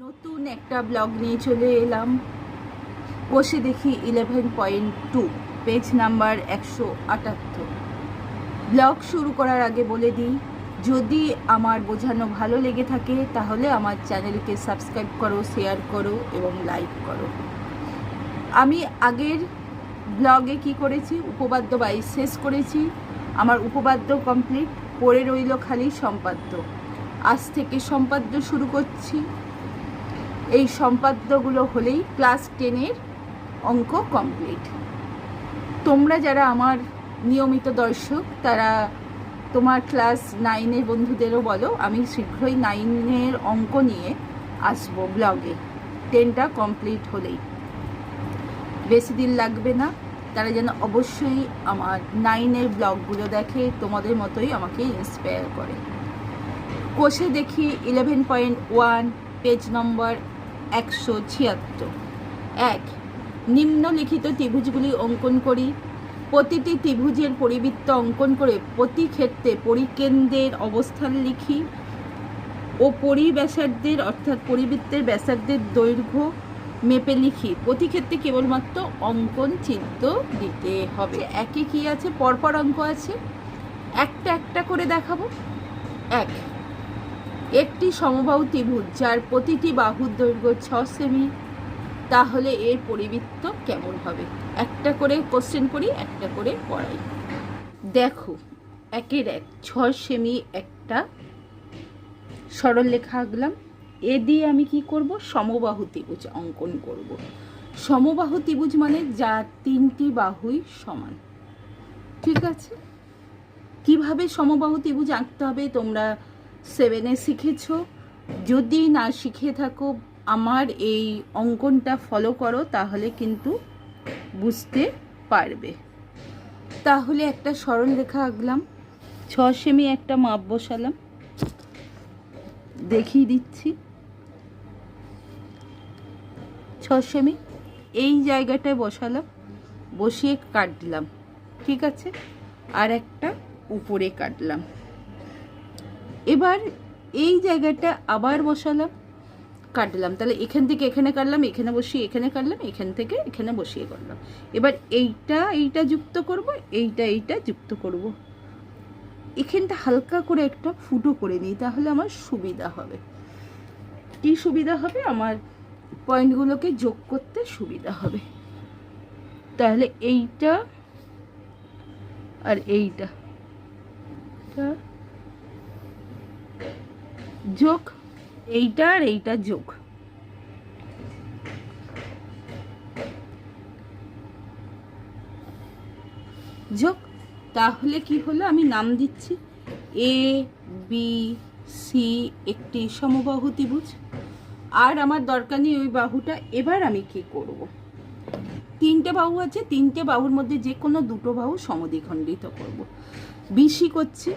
নতুন একটা ব্লগ নিয়ে চলে এলাম। বসে দেখি eleven point two page number একশো আটাত্তর। ব্লগ শুরু করার আগে বলে দিই, যদি আমার বোঝানো ভালো লেগে থাকে, তাহলে আমার চ্যানেলকে সাবস্ক্রাইব করো শেয়ার করো এবং লাইক করো। আমি আগের ব্লগে কি করেছি? উপবাদ্য বাইশ শেষ করেছি। আমার উপবাদ্য কমপ্লিট পড়ে রইল খালি সম্পাদ্য। আজ থেকে সম্পাদ্য শুরু করছি। এই সম্পাদ্যগুলো হলেই ক্লাস টেনের অঙ্ক কমপ্লিট। তোমরা যারা আমার নিয়মিত দর্শক, তারা তোমার ক্লাস নাইনের বন্ধুদেরও বলো, আমি শীঘ্রই নাইনের অঙ্ক নিয়ে আসব ব্লগে। টেনটা কমপ্লিট হলেই। বেশি দিন লাগবে না, তারা যেন অবশ্যই আমার নাইনের ব্লগগুলো দেখে, তোমাদের মতোই আমাকে ইন্সপায়ার করে। কোষে দেখি eleven point one page number একশো ছিয়াত্তর। এক, নিম্নলিখিত ত্রিভুজগুলি অঙ্কন করি। প্রতিটি ত্রিভুজের পরিবৃত্ত অঙ্কন করে প্রতি ক্ষেত্রে পরিকেন্দ্রের অবস্থান লিখি। ও পরিব্যাসার্ধের অর্থাৎ পরিবৃত্তের ব্যাসার্ধের দৈর্ঘ্য মেপে লিখি। প্রতি ক্ষেত্রে কেবলমাত্র অঙ্কন চিত্র দিতে হবে। একে কি আছে? পরপর অঙ্ক আছে। একটা একটা করে দেখাবো। এক একটি সমবাহু ত্রিভুজ যার প্রতিটি বাহুর দৈর্ঘ্য ছ সেমি। তাহলে এর পরিবৃত্ত কেমন হবে? একটা করে কোশ্চেন করি, একটা করে পড়াই। দেখো, একের এক, ছ সেমি একটা সরল লেখা আঁকলাম। এ দিয়ে আমি কি করব? সমবাহু ত্রিভুজ অঙ্কন করব। সমবাহু ত্রিভুজ মানে যা তিনটি বাহুই সমান। ঠিক আছে? কীভাবে সমবাহু ত্রিভুজ আঁকতে হবে? তোমরা সেভেনে শিখেছ। যদি না শিখে থাকো, আমার এই অঙ্কনটা ফলো করো, তাহলে কিন্তু বুঝতে পারবে। তাহলে একটা সরল রেখা আঁকলাম। ছ সেমি একটা মাপ বসালাম। দেখিয়ে দিচ্ছি। ছ সেমি এই জায়গাটায় বসালাম, বসিয়ে কাটলাম, ঠিক আছে? আর একটা উপরে কাটলাম। এবার এই জায়গাটা আবার বসালাম, কাটলাম। তাহলে এখান থেকে এখানে কাটলাম, এখানে বসিয়ে এখানে কাটলাম, এখান থেকে এখানে বসিয়ে করলাম। এবার এইটা এইটা যুক্ত করব, এইটা এইটা যুক্ত করব। এখানটা হালকা করে একটা ফুটো করে নিই, তাহলে আমার সুবিধা হবে। কি সুবিধা হবে? আমার পয়েন্টগুলোকে যোগ করতে সুবিধা হবে। তাহলে এইটা আর এইটা। যোগ, এইটা আর এইটা যোগ। যোগ, তাহলে কি হলো? আমি নাম দিচ্ছি। এ বি সি একটি সমবাহু ত্রিভুজ। আর আমার দরকার নেই ওই বাহুটা। এবার আমি কি করব? তিনটে বাহু আছে। তিনটে বাহুর মধ্যে যে কোনো দুটো বাহু সমদ্বিখণ্ডিত করব। বিসি করছি।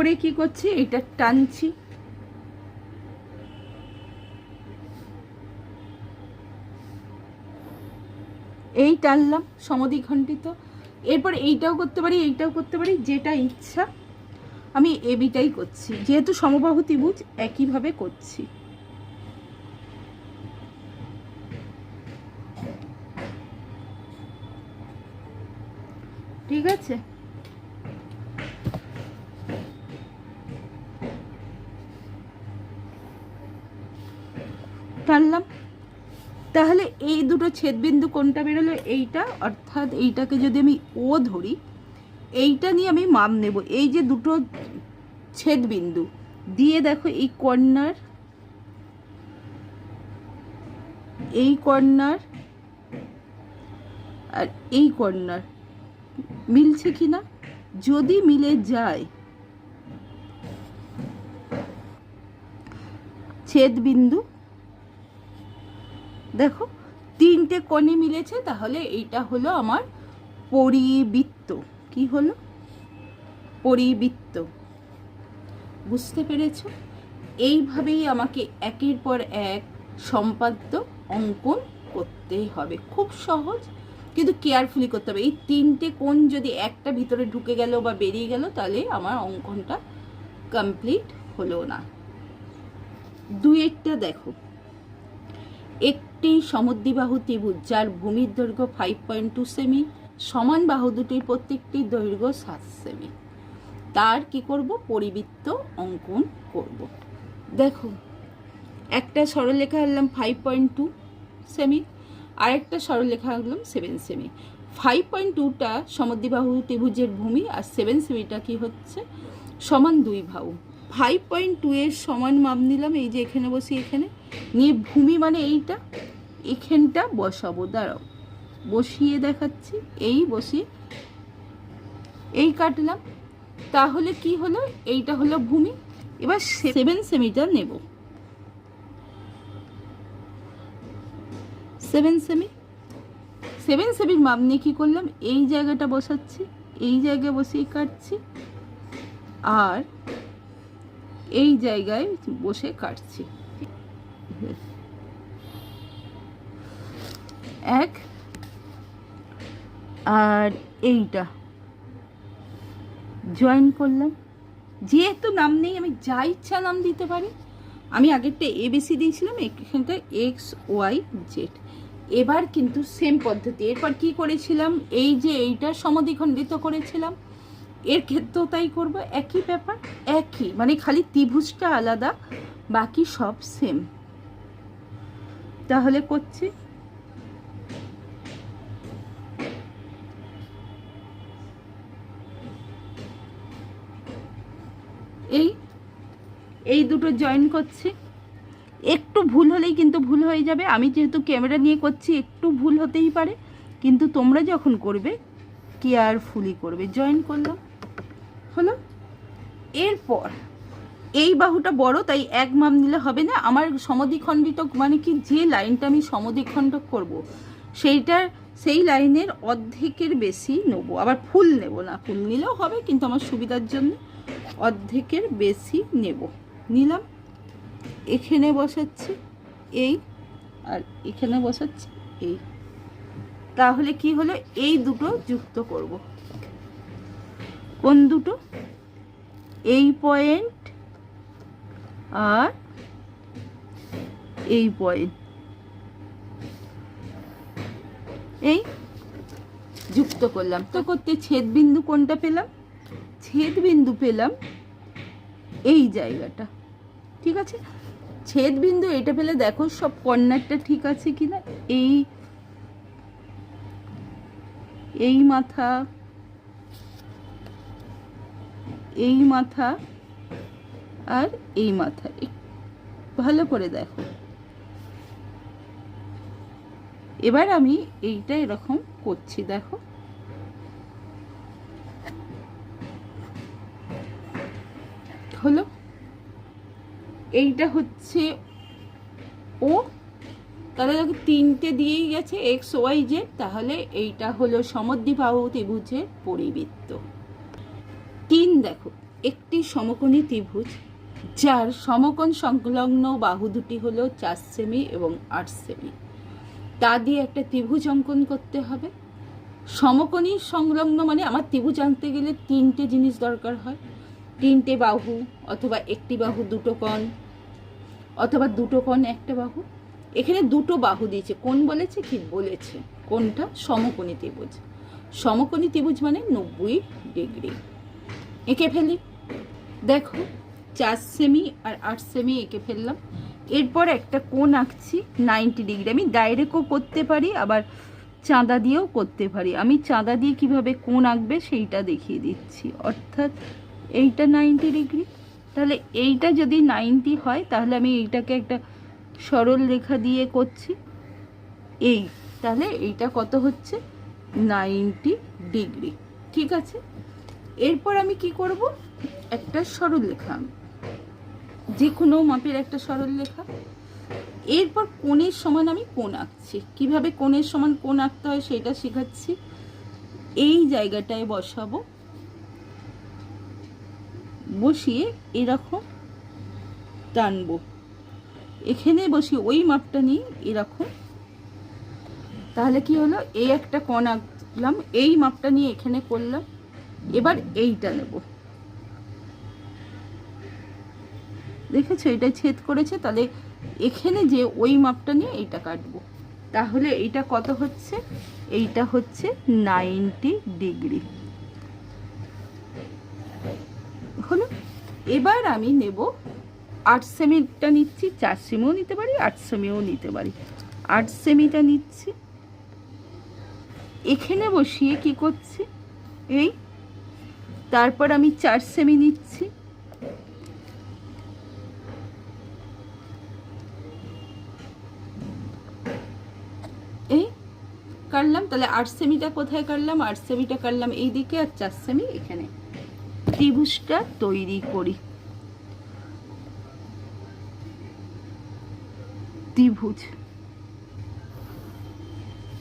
করে কি করছি? এটা টানছি। এই টানলাম সমদ্বিখণ্ডিত এরপর এইটাও করতে পারি, এইটাও করতে পারি, যেটা ইচ্ছা, আমি এবিটাই করছি। যেহেতু সমবাহু ত্রিভুজ একইভাবে করছি। ঠিক আছে? টানলাম তাহলে এই দুটো ছেদবিন্দু কোনটা বেরোলো? এইটা। অর্থাৎ এইটাকে যদি আমি ও ধরি, এইটা নিয়ে আমি মাপ নেব। এই যে দুটো ছেদবিন্দু, দিয়ে দেখো এই কর্নার এই কর্নার আর এই কর্নার। মিলছে কি না? যদি মিলে যায়, ছেদবিন্দু দেখো, তিনটে কোণে মিলেছে, তাহলে এইটা হলো আমার পরিবৃত্ত। কি হলো? পরিবৃত্ত। বুঝতে পেরেছ? এইভাবেই আমাকে একের পর এক সম্পাদ্য অঙ্কন করতে হবে। খুব সহজ, কিন্তু কেয়ারফুলি করতে হবে। এই তিনটে কোণ যদি একটা ভিতরে ঢুকে গেল বা বেরিয়ে গেল, তাহলে আমার অঙ্কনটা কমপ্লিট হলো না। দুয়েরটা দেখো। একটি সমদ্বিবাহু ত্রিভুজ, যার ভূমির দৈর্ঘ্য ফাইভ পয়েন্ট টু সেমি সমান বাহু দুটির প্রত্যেকটির দৈর্ঘ্য সাত সেমি তার কি করব? পরিবৃত্ত অঙ্কন করব। দেখো, একটা সরলরেখা আনলাম ফাইভ পয়েন্ট টু সেমি আরেকটা সরলরেখা আনলাম সেভেন সেমি ফাইভ পয়েন্ট টুটা সমদ্বিবাহু ত্রিভুজের ভূমি আর সেভেন সেমিটা কি হচ্ছে? সমান দুই বাহু। ফাইভ পয়েন্ট টু এর সমান মাপ নিলাম, এই যে এখানে বসি এখানে। নিয়ে ভূমি মানে এইটা এখানটা বসাবো দাঁড়াও বসিয়ে দেখাচ্ছি এই বসিয়ে এই কাটলাম তাহলে কি হলো এইটা হলো ভূমি এবার সেভেন সেমিটার নেব। সেভেন সেমি সেভেন সেমির মাপ নিয়ে কী করলাম এই জায়গাটা বসাচ্ছি এই জায়গায় বসিয়ে কাটছি আর এই জায়গায় বসে কাটছি। এক আর এইটা। জয়েন করলাম। যেহেতু নাম নেই, আমি যা ইচ্ছা নাম দিতে পারি। আমি আগেরটা এ বেশি দিয়েছিলাম এখানটা এক্স ওয়াই জেড এবার কিন্তু সেম পদ্ধতি। এরপর কি করেছিলাম? এই যে এইটা সমদ্বিখণ্ডিত করেছিলাম। এর ক্ষেত্রেও তাই করব। একই ব্যাপার, একই। মানে খালি ত্রিভুজটা আলাদা, বাকি সব সেম তাহলে করছি। এই এই দুটো জয়েন করছি। একটু ভুল হলেই কিন্তু ভুল হয়ে যাবে। আমি যেহেতু ক্যামেরা নিয়ে করছি, একটু ভুল হতেই পারে। কিন্তু তোমরা যখন করবে কেয়ারফুলি করবে। জয়েন করলাম। হলো? এরপর এই বাহুটা বড়, তাই এক মাপ নিলে হবে না। আমার সমদ্বিখণ্ডিত মানে কি যে লাইনটা আমি সমদ্বিখণ্ড করব, সেইটার, সেই লাইনের অর্ধেকের বেশি নেব। আবার ফুল নেব না, ফুল নিলেও হবে, কিন্তু আমার সুবিধার জন্য অর্ধেকের বেশি নেব। নিলাম। এখানে বসাচ্ছি, এই, আর এখানে বসাচ্ছি, এই। তাহলে কি হলো? এই দুটো যুক্ত করব। কোন দুটো? এই পয়েন্ট আর এই পয়েন্ট। এই যুক্ত করলাম। তো করতে ছেদ বিন্দু কোনটা পেলাম? ছেদ বিন্দু পেলাম এই জায়গাটা। ঠিক আছে? ছেদ বিন্দু এটা পেলে দেখো সব কর্নারটা ঠিক আছে কিনা? এই এই মাথা এই মাথা আর এই মাথা ভালো করে দেখো। এবার আমি এইটা এরকম করছি, দেখো। হলো, এইটা হচ্ছে ও, তাহলে দেখো তিনটে দিয়েই গেছে এক্স ওয়াই জেড তাহলে এইটা হলো সমদ্বিবাহু ত্রিভুজের পরিবৃত্ত। তিন দেখো, একটি সমকোণী ত্রিভুজ। যার সমকোণ সংলগ্ন বাহু দুটি হলো চার সেমি এবং আট সেমি। তা দিয়ে একটা ত্রিভুজ অঙ্কন করতে হবে। সমকোণী সংলগ্ন মানে আমার ত্রিভুজ আনতে গেলে তিনটে জিনিস দরকার হয়। তিনটে বাহু অথবা একটি বাহু দুটো কোণ অথবা দুটো কোণ একটা বাহু। এখানে দুটো বাহু দিয়েছে। কোন বলেছে কি? বলেছে। কোনটা সমকোণী ত্রিভুজ। সমকোণী ত্রিভুজ মানে নব্বই ডিগ্রি। এঁকে ফেলি। দেখো চার সেমি আর আট সেমি এঁকে ফেললাম। এরপর একটা কোণ আঁকছি নাইনটি ডিগ্রি আমি ডাইরেক্টও করতে পারি, আবার চাঁদা দিয়েও করতে পারি। আমি চাঁদা দিয়ে কীভাবে কোণ আঁকবে সেইটা দেখিয়ে দিচ্ছি। অর্থাৎ এইটা নাইনটি ডিগ্রি তাহলে এইটা যদি নাইনটি হয়, তাহলে আমি এইটাকে একটা সরল রেখা দিয়ে করছি। এই, তাহলে এইটা কত হচ্ছে? নাইনটি ডিগ্রি ঠিক আছে? এরপর আমি কি করব? একটা সরল লেখা যে কোনো মাপের একটা সরল লেখা এরপর কোণের সমান আমি কোণ আঁকছি। কীভাবে কোণের সমান কোণ আঁকতে হয় সেটা শেখাচ্ছি। এই জায়গাটায় বসাবো। বসিয়ে এরকম টানবো। এখানে বসিয়ে ওই মাপটা নিয়ে এরকম। তাহলে কি হলো? এই একটা কোণ আঁকলাম, এই মাপটা নিয়ে এখানে করলাম। এবার এইটা নেব। দেখেছ? এটা ছেদ করেছে, তাহলে এখানে যে ওই মাপটা নিয়ে এইটা কাটবো। তাহলে এইটা কত হচ্ছে? এইটা হচ্ছে নাইনটি ডিগ্রি। হলো? এবার আমি নেব আট সেমিটা নিচ্ছি, চার সেমিও নিতে পারি, আট সেমিও নিতে পারি। আট সেমিটা নিচ্ছি। এখানে বসিয়ে কি করছি? এই, তারপর আমি চার সেমি নিচ্ছি এই কাটলাম, তাহলে আট সেমিটা কোথায় কাটলাম? আট সেমিটা কাটলাম এই দিকে আর চার সেমি এখানে। ত্রিভুজটা তৈরি করি। ত্রিভুজ।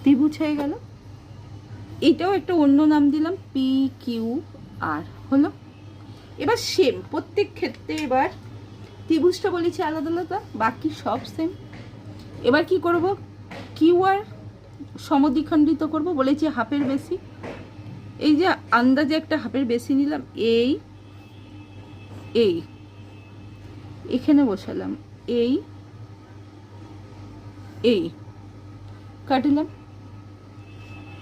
ত্রিভুজ হয়ে গেল। এটাও একটা অন্য নাম দিলাম পি কিউ আর হলো? এবার সেম প্রত্যেক ক্ষেত্রে এবার ত্রিভুজটা বলেছি আলাদা আলাদা, বাকি সব সেম এবার কি করব? কিউ আর সমদ্বিখণ্ডিত করব, বলেছি হাফের বেশি। এই যে আন্দাজে একটা হাফের বেশি নিলাম, এই এই, এখানে বসালাম, এই এই, কাটলাম।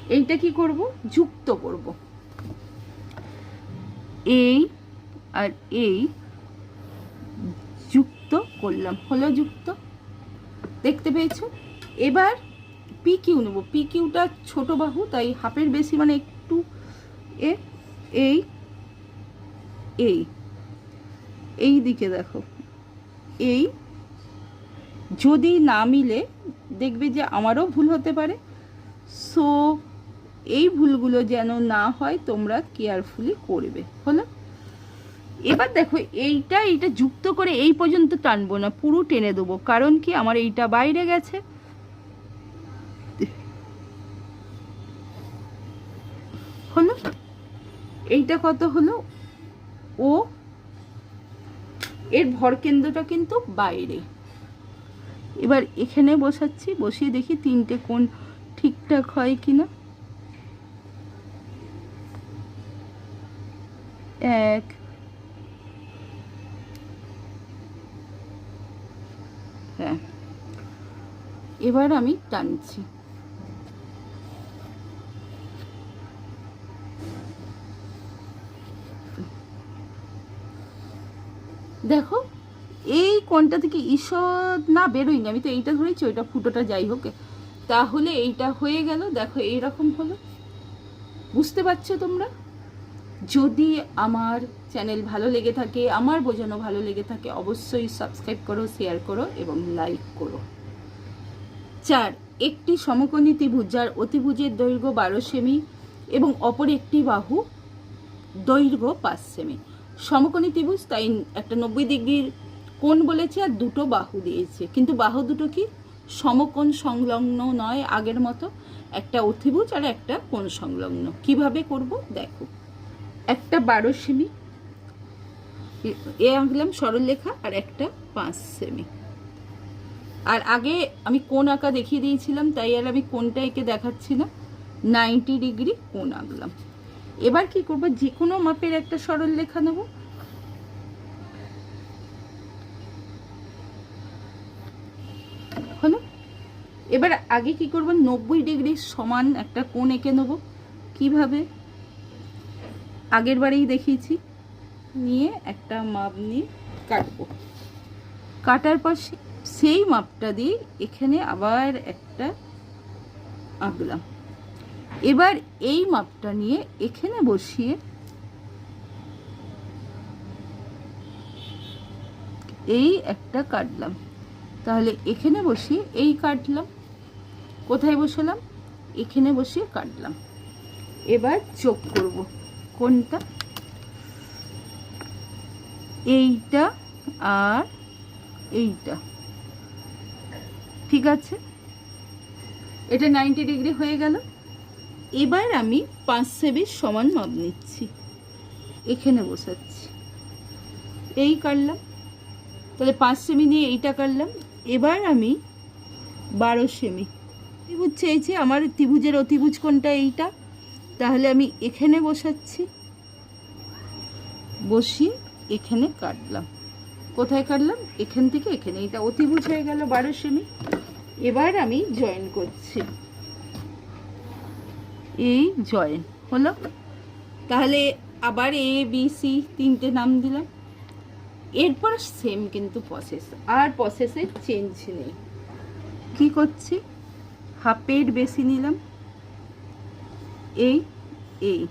এইটা কি করব? যুক্ত করব। এই আর এই যুক্ত করলাম। হলো যুক্ত। দেখতে পেয়েছ? এবার পি কিউ নেব। পি কিউটা ছোটো বাহু, তাই হাফের বেশি মানে একটু এ, এই এই এই দিকে দেখো। এই, যদি না মিলে দেখবে যে আমারও ভুল হতে পারে। সো এই ভুলগুলো যেন না হয়, তোমরা কেয়ারফুলি করবে। হলো? এবার দেখো, এইটা এইটা যুক্ত করে এই পর্যন্ত টানবো না, পুরো টেনে দেবো। কারণ কি? আমার এইটা বাইরে গেছে। হলো? এইটা কত হলো? ও, এর ভরকেন্দ্রটা কিন্তু বাইরে। এবার এখানে বসাচ্ছি, বসিয়ে দেখি তিনটে কোণ ঠিকঠাক হয় কিনা। এক হ্যাঁ। এবার আমি টানছি। দেখো, এই কোনটা থেকে ঈষৎ না বেরোয়নি, আমি তো এইটা ধরেছি, ওইটা ফুটোটা যাই হোক। তাহলে এইটা হয়ে গেল, দেখো এইরকম হলো। বুঝতে পারছ তোমরা? যদি আমার চ্যানেল ভালো লেগে থাকে, আমার বোঝানো ভালো লেগে থাকে, অবশ্যই সাবস্ক্রাইব করো শেয়ার করো এবং লাইক করো। চার, একটি সমকোণী ত্রিভুজ, যার অতিভুজের দৈর্ঘ্য বারো সেমি এবং অপর একটি বাহু দৈর্ঘ্য পাঁচ সেমি। সমকোণী ত্রিভুজ, তাই একটা নব্বই ডিগ্রির কোণ বলেছে আর দুটো বাহু দিয়েছে। কিন্তু বাহু দুটো কি? সমকোণ সংলগ্ন নয় আগের মতো, একটা অতিভুজ আর একটা কোণ সংলগ্ন। কীভাবে করব? দেখো। একটা বারো সেমি, এ আঁকলাম সরলরেখা আর একটা পাঁচ সেমি। আর আগে আমি কোন আঁকা দেখিয়ে দিয়েছিলাম, তাই আর আমি কোনটা একে দেখাচ্ছি না। নাইনটি ডিগ্রি কোন আঁকলাম। এবার কি করব? যে কোনো মাপের একটা সরল লেখা নেব। হলো? এবার আগে কি করব? নব্বই ডিগ্রি সমান একটা কোণ এঁকে নেব। কীভাবে? আগের বারেই দেখিয়েছি। নিয়ে একটা মাপ নিয়ে কাটবো। কাটার পর সেই মাপটা দিয়ে এখানে আবার একটা আঁকলাম। এবার এই মাপটা নিয়ে এখানে বসিয়ে এই একটা কাটলাম। তাহলে এখানে বসিয়ে এই কাটলাম। কোথায় বসালাম? এখানে বসিয়ে কাটলাম। এবার চোখ করব। কোনটা? এইটা আর এইটা। ঠিক আছে? এটা নাইনটি ডিগ্রি হয়ে গেল। এবার আমি পাঁচ সেবির সমান মাপ নিচ্ছি। এখানে বসাচ্ছি। এই কাটলাম। তাহলে পাঁচ সেমি নিয়ে এইটা কাটলাম। এবার আমি বারো সেমি। ত্রিভুজ চেয়েছি আমার ত্রিভুজের অতিভুজ কোনটা এইটা? তাহলে আমি এখানে বসাচ্ছি। বসিয়ে এখানে কাটলাম। কোথায় কাটলাম? এখান থেকে এখানে। এটা অতিভুজ হয়ে গেল বারো সেমি। এবার আমি জয়েন করছি। এই জয়েন, হলো? তাহলে আবার এ বি সি তিনটে নাম দিলাম। এরপর সেম কিন্তু প্রসেস আর প্রসেসে চেঞ্জ নেই। কি করছি? হাফের বেশি নিলাম। এই এই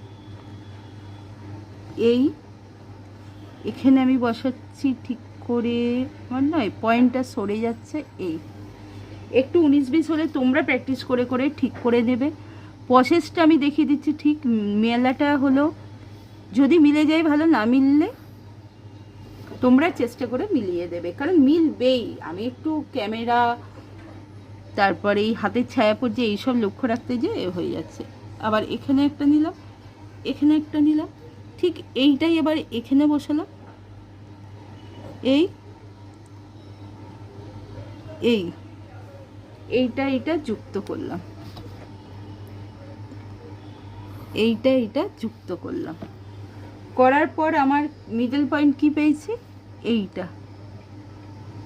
এই, এখানে আমি বসাচ্ছি ঠিক করে, আমার নয় পয়েন্টটা সরে যাচ্ছে, এই। একটু উনিশ বিশ হলে তোমরা প্র্যাকটিস করে করে ঠিক করে দেবে প্রসেসটা আমি দেখিয়ে দিচ্ছি, ঠিক মেলাটা হলো, যদি মিলে যায় ভালো, না মিললে তোমরা চেষ্টা করে মিলিয়ে দেবে, কারণ মিলবেই। আমি একটু ক্যামেরা, তারপরে এই হাতের ছায়া পড়ছে, এইসব লক্ষ্য রাখতে যে হয়ে যাচ্ছে। আবার এখানে একটা নিলাম, এখানে একটা নিলাম, ঠিক এইটাই এবার এখানে বসালাম। এই এই, এইটা এটা যুক্ত করলাম। এইটা এইটা যুক্ত করলাম। করার পর আমার মিডল পয়েন্ট কি পেয়েছি? এইটা।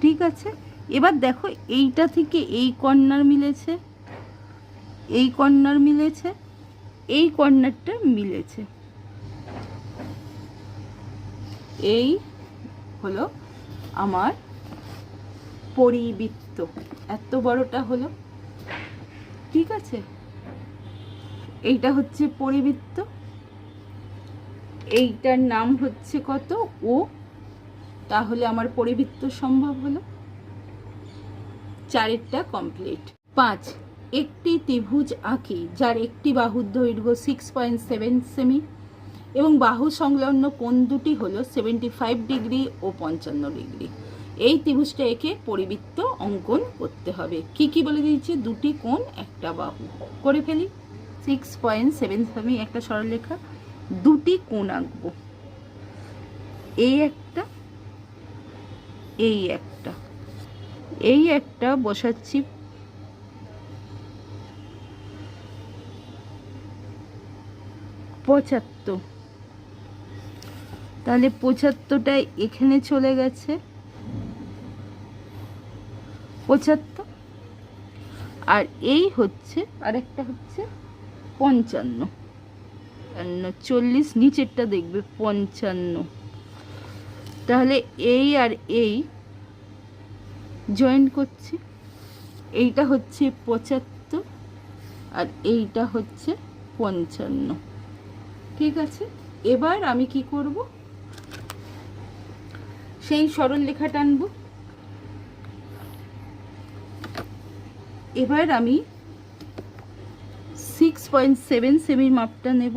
ঠিক আছে? এবার দেখো, এইটা থেকে এই কর্নার মিলেছে, এই কর্নার মিলেছে, এই কর্নারটা মিলেছে। এই হলো আমার পরিবৃত্ত। এত বড়টা হলো। ঠিক আছে? এইটা হচ্ছে পরিবৃত্ত। এইটার নাম হচ্ছে কত? ও। তাহলে আমার পরিবৃত্ত সম্ভব হলো। চারেরটা কমপ্লিট পাঁচ। একটি ত্রিভুজ আঁকি, যার একটি বাহুর দৈর্ঘ্য সিক্স পয়েন্ট সেভেন সেমি এবং বাহু সংলগ্ন কোণ দুটি হল সেভেন্টি ফাইভ ডিগ্রি ও পঞ্চান্ন ডিগ্রি এই ত্রিভুজটা একে পরিবৃত্ত অঙ্কন করতে হবে। কি কি বলে দিয়েছে? দুটি কোণ, একটা বাহু। করে ফেলি। সিক্স পয়েন্ট সেভেন সেমি একটা সরলরেখা, দুটি কোণ আঁকবো। এই একটা এই একটা এই একটা বসাচ্ছি। পঁচাত্তর। তাহলে পঁচাত্তরটা এখানে চলে গেছে। পঁচাত্তর। আর এই হচ্ছে, আরেকটা হচ্ছে পঞ্চান্ন। চল্লিশ, নিচেরটা দেখবে পঞ্চান্ন। তাহলে এই আর এই জয়েন করছি। এইটা হচ্ছে পঁচাত্তর আর এইটা হচ্ছে পঞ্চান্ন। ঠিক আছে? এবার আমি কি করব? সেই সরল লেখা টানবো এবার আমি সিক্স পয়েন্ট সেভেন সেমির মাপটা নেব।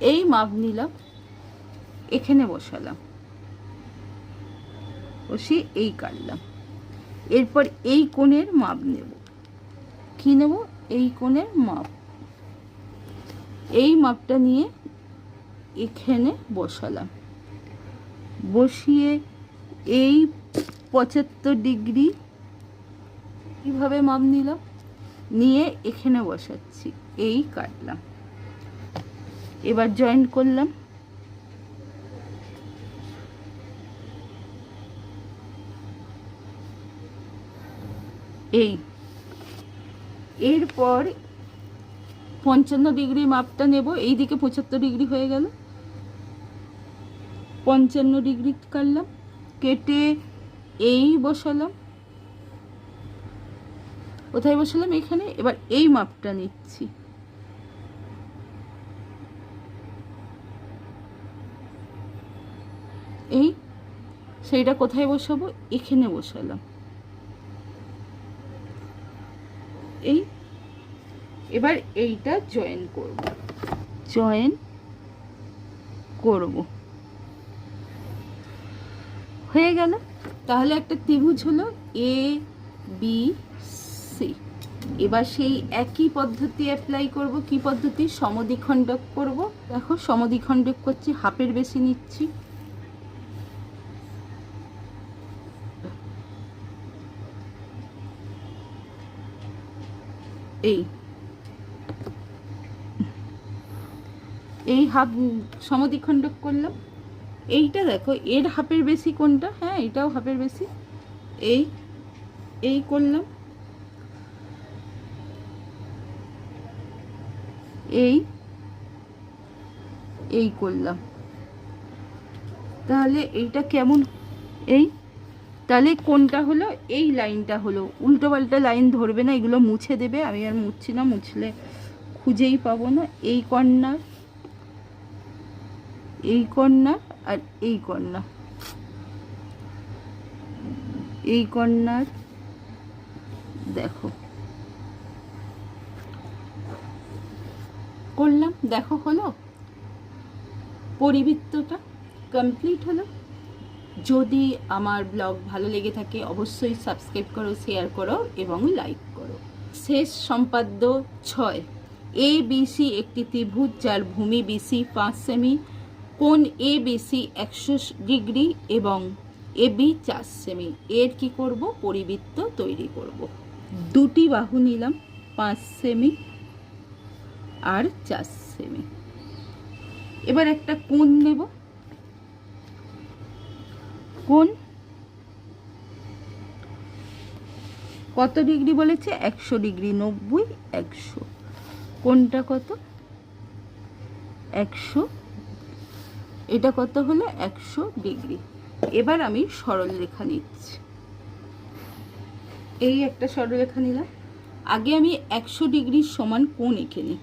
এই মাপ নিলাম। এখানে বসালাম। বসিয়ে এই কাটলাম। এরপর এই কোণের মাপ নেব। কি নেব? এই কোণের মাপ। এই মাপটা নিয়ে এখানে বসালাম। বসিয়ে এই পঁচাত্তর ডিগ্রি কীভাবে মাপ নিলাম? নিয়ে এখানে বসাচ্ছি। এই কাটলাম। এবার জয়েন্ট করলাম। এই। এরপর পঞ্চান্ন ডিগ্রি মাপটা নেব। এই দিকে পঁচাত্তর ডিগ্রি হয়ে গেল। পঞ্চান্ন ডিগ্রি কাটলাম। কেটে এই বসালাম। কোথায় বসালাম? এখানে। এবার এই মাপটা নিচ্ছি। এই সেইটা কোথায় বসাবো? এখানে বসালাম। এই এবার এইটা জয়েন করব। জয়েন করব। হয়ে গেল। তাহলে একটা ত্রিভুজ হলো এ বি এবার সেই একই পদ্ধতি অ্যাপ্লাই করব। কি পদ্ধতি? সমদ্বিখণ্ডক করব। দেখো, সমদ্বিখণ্ডক করছি, হাফের বেশি নিচ্ছি। এই। এই হাফ সমদ্বিখণ্ডক করলাম। এইটা দেখো, এর হাফের বেশি কোনটা? হ্যাঁ এটাও হাফের বেশি। এই এই করলাম। এই এই করলাম। তাহলে এইটা কেমন? এই, তাহলে কোনটা হলো? এই লাইনটা হলো। উল্টো পাল্টা লাইন ধরবে না, এগুলো মুছে দেবে। আমি আর মুছছি না, মুছলে খুঁজেই পাবো না। এই কর্নার এই কর্নার আর এই কর্নার। এই কর্নার, দেখো। করলাম, দেখো হলো। পরিবৃত্তটা কমপ্লিট হলো। যদি আমার ব্লগ ভালো লেগে থাকে, অবশ্যই সাবস্ক্রাইব করো শেয়ার করো এবং লাইক করো। শেষ সম্পাদ্য ছয়। এ বিসি একটি ত্রিভুজ যার ভূমি বিসি পাঁচ সেমি কোন এ বিসি একশো ডিগ্রি এবং এ বি চার সেমি এর কি করব? পরিবৃত্ত তৈরি করব। দুটি বাহু নিলাম, পাঁচ সেমি আর চার সেমি। এবার একটা কোন নেব। কোন কত ডিগ্রি বলেছে? একশো ডিগ্রি, নব্বই, একশো। কোনটা কত? একশো। এটা কত হলো? একশো ডিগ্রি। এবার আমি সরলরেখা নিচ্ছি। এই একটা সরলরেখা নিলাম। আগে আমি একশো ডিগ্রির সমান কোণ এঁকে নিই।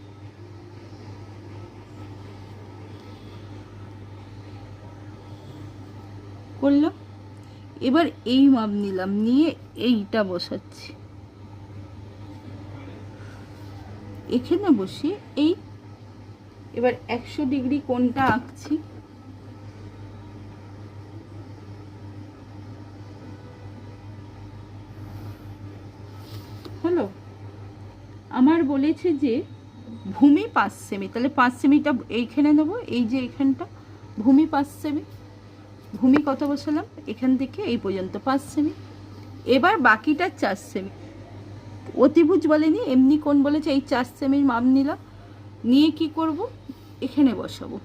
করলাম এবার এই মাপ নিলাম, নিয়ে এইটা বসাচ্ছি। এখানে বসিয়ে এই এবার একশো ডিগ্রি কোনটা আঁকছি। হলো, আমার বলেছে যে ভূমি পাঁচ সেমি, তাহলে পাঁচ সেমিটা এইখানে নেব, এই যে এখানটা ভূমি পাঁচ সেমি। ভূমি কত বসালাম? এখান থেকে এই পর্যন্ত পাঁচ সেমি। এবার বাকিটা চার সেমি। অতিভুজ বলেনি, এমনি কোন বলেছে, এই চার সেমির মাপ নিলাম। নিয়ে কি করব? এখানে বসাবো।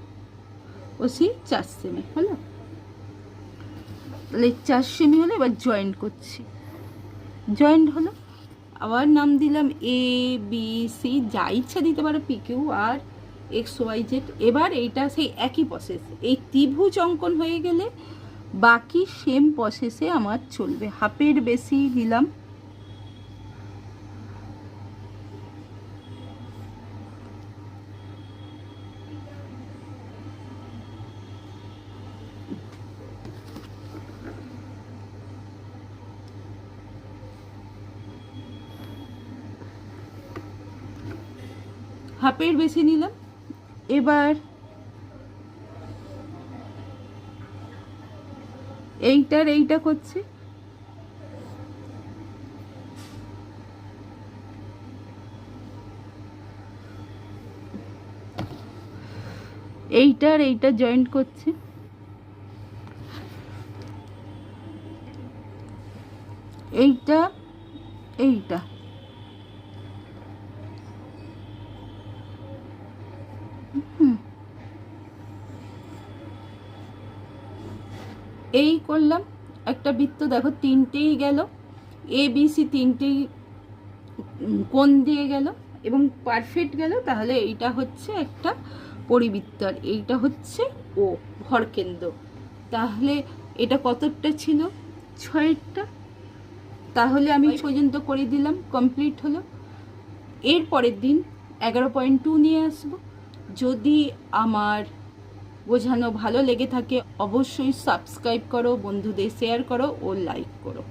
বসি চার সেমি, হলো? তাহলে চার সেমি হলো এবার জয়েন্ট করছি। জয়েন্ট হলো। আবার নাম দিলাম এ বি সি যা ইচ্ছা দিতে পারো পি কিউ আর এক্স ওয়াই জেড এবার এইটা সেই একই প্রসেস এই ত্রিভুজ অঙ্কন হয়ে গেলে বাকি সেম প্রসেসে আমার চলবে। হাফের বেশি দিলাম। হাফের বেশি নিলাম। এবার এইটার এইটা করছি। এইটার এইটা জয়েন্ট করছি। এইটা এইটা এই করলাম। একটা বৃত্ত দেখো, তিনটেই গেল। এ বি সি তিনটেই কোণ দিয়ে গেল এবং পারফেক্ট গেল। তাহলে এইটা হচ্ছে একটা পরিবৃত্ত আর এইটা হচ্ছে ও ভরকেন্দ্র তাহলে এটা কতটা ছিল? ছয়েরটা। তাহলে আমি পর্যন্ত করে দিলাম কমপ্লিট হলো। এর পরের দিন এগারো পয়েন্ট টু নিয়ে আসব। যদি আমার বোঝানো ভালো লেগে থাকে অবশ্যই সাবস্ক্রাইব করো বন্ধুদের শেয়ার করো ও লাইক করো।